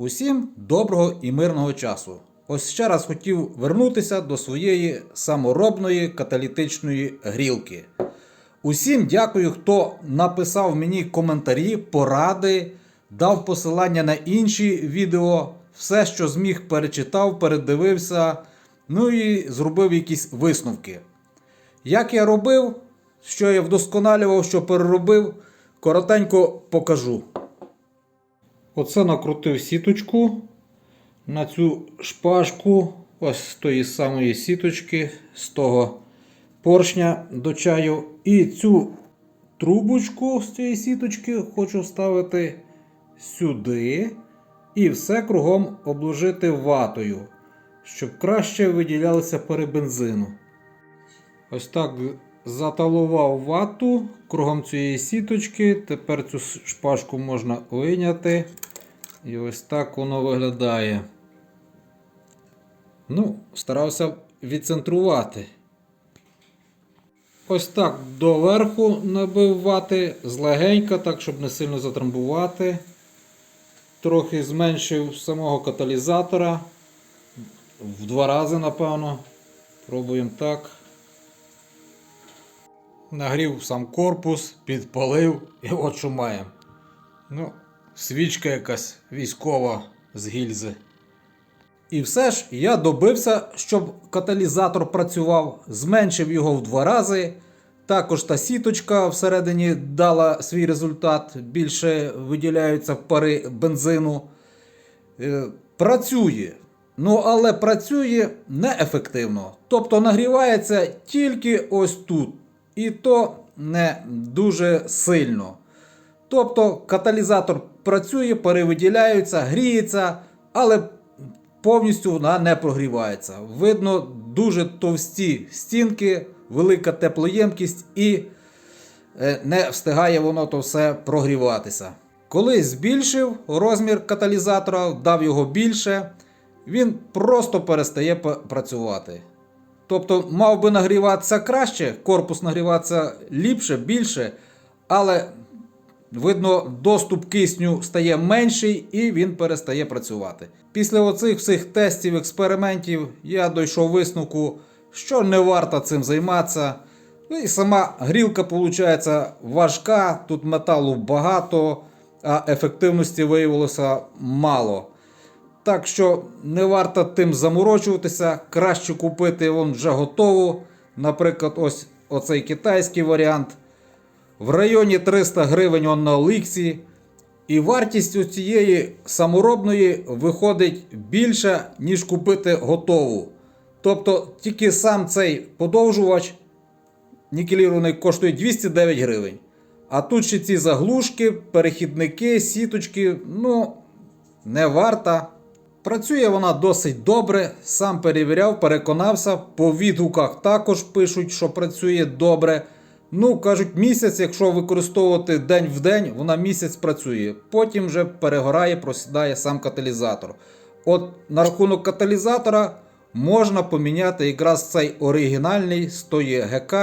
Усім доброго і мирного часу. Ось ще раз хотів вернутися до своєї саморобної каталітичної грілки. Усім дякую, хто написав мені коментарі, поради, дав посилання на інші відео. Все, що зміг, перечитав, передивився, ну і зробив якісь висновки. Як я робив, що я вдосконалював, що переробив, коротенько покажу. Оце накрутив сіточку на цю шпажку, ось з тої самої сіточки, з того поршня до чаю. І цю трубочку з цієї сіточки хочу вставити сюди і все кругом обложити ватою, щоб краще виділялися пари бензину. Ось так заталував вату кругом цієї сіточки. Тепер цю шпажку можна виняти. І ось так воно виглядає. Ну, старався відцентрувати. Ось так доверху набив вати злегенька, так, щоб не сильно затрамбувати. Трохи зменшив самого каталізатора. В два рази, напевно. Пробуємо так. Нагрів сам корпус, підпалив і от що маємо. Ну, свічка якась військова з гільзи. І все ж я добився, щоб каталізатор працював, зменшив його в два рази. Також та сіточка всередині дала свій результат, більше виділяються пари бензину. Е, Працює. Ну, але працює неефективно. Тобто нагрівається тільки ось тут. І то не дуже сильно. Тобто каталізатор працює, пари виділяються, гріється, але повністю вона не прогрівається. Видно дуже товсті стінки, велика теплоємкість і е, не встигає воно то все прогріватися. Коли збільшив розмір каталізатора, дав його більше, він просто перестає працювати. Тобто мав би нагріватися краще, корпус нагріватися ліпше, більше, але видно, доступ кисню стає менший і він перестає працювати. Після оцих всіх тестів, експериментів я дійшов висновку, що не варто цим займатися. Ну І сама грілка виходить важка, тут металу багато, а ефективності виявилося мало. Так що не варто тим заморочуватися, краще купити вон вже готову. Наприклад, ось оцей китайський варіант. В районі 300 гривень он на Оліксі. І вартість у цієї саморобної виходить більше, ніж купити готову. Тобто тільки сам цей подовжувач нікелірований коштує 209 гривень. А тут ще ці заглушки, перехідники, сіточки, ну, не варта. Працює вона досить добре, сам перевіряв, переконався. По відгуках також пишуть, що працює добре. Ну, кажуть, місяць, якщо використовувати день в день, вона місяць працює. Потім вже перегорає, просідає сам каталізатор. От на рахунок каталізатора можна поміняти якраз цей оригінальний 100 ГК,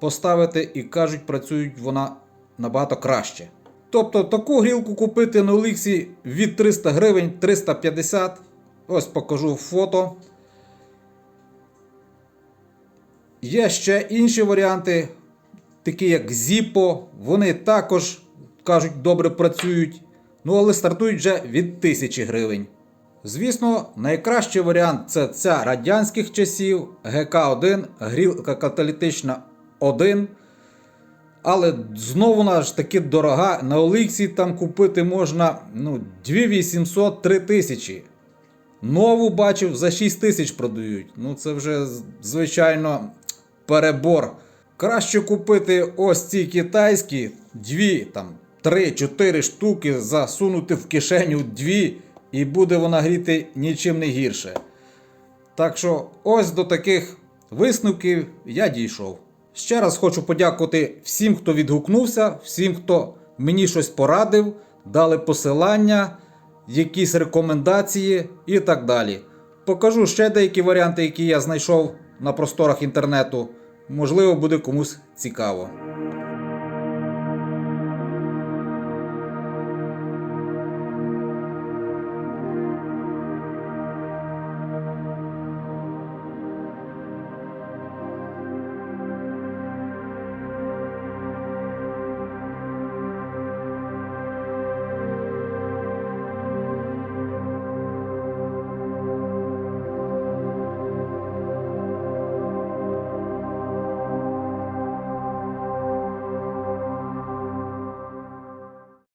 поставити і кажуть, працюють вона набагато краще. Тобто таку грілку купити на Оліксі від 300 гривень 350. Ось покажу фото. Є ще інші варіанти, такі як Zippo. Вони також кажуть добре працюють. Ну але стартують вже від 1000 гривень. Звісно, найкращий варіант це ця радянських часів ГК1, грілка каталітична 1. Але знову вона ж таки дорога. На Оліксі там купити можна ну, 2800 3000. Нову бачив за 6 тисяч продають. Ну це вже звичайно перебор. Краще купити ось ці китайські, дві, там, 3-4 штуки, засунути в кишеню дві, і буде вона гріти нічим не гірше. Так що ось до таких висновків я дійшов. Ще раз хочу подякувати всім, хто відгукнувся, всім, хто мені щось порадив, дали посилання, якісь рекомендації і так далі. Покажу ще деякі варіанти, які я знайшов на просторах інтернету. Можливо, буде комусь цікаво.